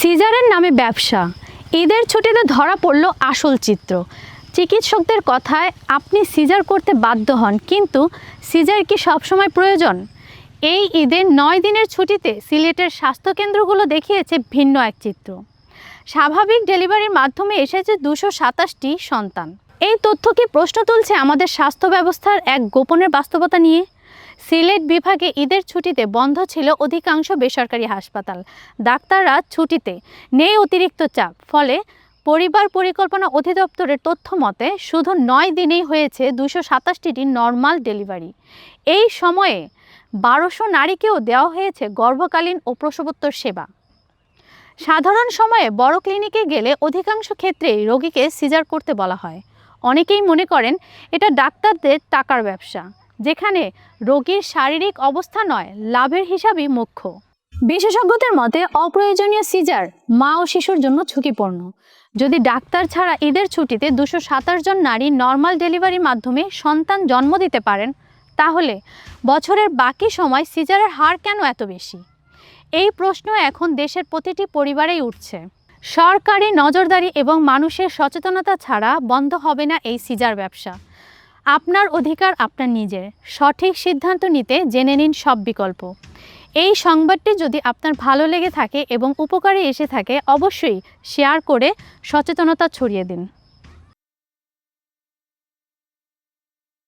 সিজারের নামে ব্যবসা। ঈদের ছুটিতে ধরা পড়ল আসল চিত্র। চিকিৎসকদের কথায়, আপনি সিজার করতে বাধ্য হন, কিন্তু সিজার কি সবসময় প্রয়োজন? এই ঈদের নয় দিনের ছুটিতে সিলেটের স্বাস্থ্যকেন্দ্রগুলো দেখিয়েছে ভিন্ন এক চিত্র। স্বাভাবিক ডেলিভারির মাধ্যমে এসেছে দুশো সাতাশটি সন্তান। এই তথ্য কি প্রশ্ন তুলছে আমাদের স্বাস্থ্য ব্যবস্থার এক গোপনের বাস্তবতা নিয়ে? সিলেট বিভাগে ঈদের ছুটিতে বন্ধ ছিল অধিকাংশ বেসরকারি হাসপাতাল। ডাক্তাররা ছুটিতে নেই অতিরিক্ত চাপ। ফলে পরিবার পরিকল্পনা অধিদপ্তরের তথ্য মতে, শুধু নয় দিনেই হয়েছে দুশো সাতাশটি নর্মাল ডেলিভারি। এই সময়ে বারোশো নারীকেও দেওয়া হয়েছে গর্ভকালীন ও প্রসবোত্তর সেবা। সাধারণ সময়ে বড় ক্লিনিকে গেলে অধিকাংশ ক্ষেত্রেই রোগীকে সিজার করতে বলা হয়। অনেকেই মনে করেন, এটা ডাক্তারদের টাকার ব্যবসা। যেখানে রোগীর শারীরিক অবস্থা নয়, লাভের হিসাবই মুখ্য। বিশেষজ্ঞদের মতে, অপ্রয়োজনীয় সিজার মা ও শিশুর জন্য ঝুঁকিপূর্ণ। যদি ডাক্তার ছাড়া ঈদের ছুটিতে দুশো সাতাশ জন নারী নর্মাল ডেলিভারির মাধ্যমে সন্তান জন্ম দিতে পারেন, তাহলে বছরের বাকি সময় সিজারের হার কেন এত বেশি? এই প্রশ্ন এখন দেশের প্রতিটি পরিবারেই উঠছে। সরকারি নজরদারি এবং মানুষের সচেতনতা ছাড়া বন্ধ হবে না এই সিজার ব্যবসা। আপনার অধিকার আপনার নিজের। সঠিক সিদ্ধান্ত নিতে জেনে নিন সব বিকল্প। এই সংবাদটি যদি আপনার ভালো লেগে থাকে এবং উপকারে এসে থাকে, অবশ্যই শেয়ার করে সচেতনতা ছড়িয়ে দিন।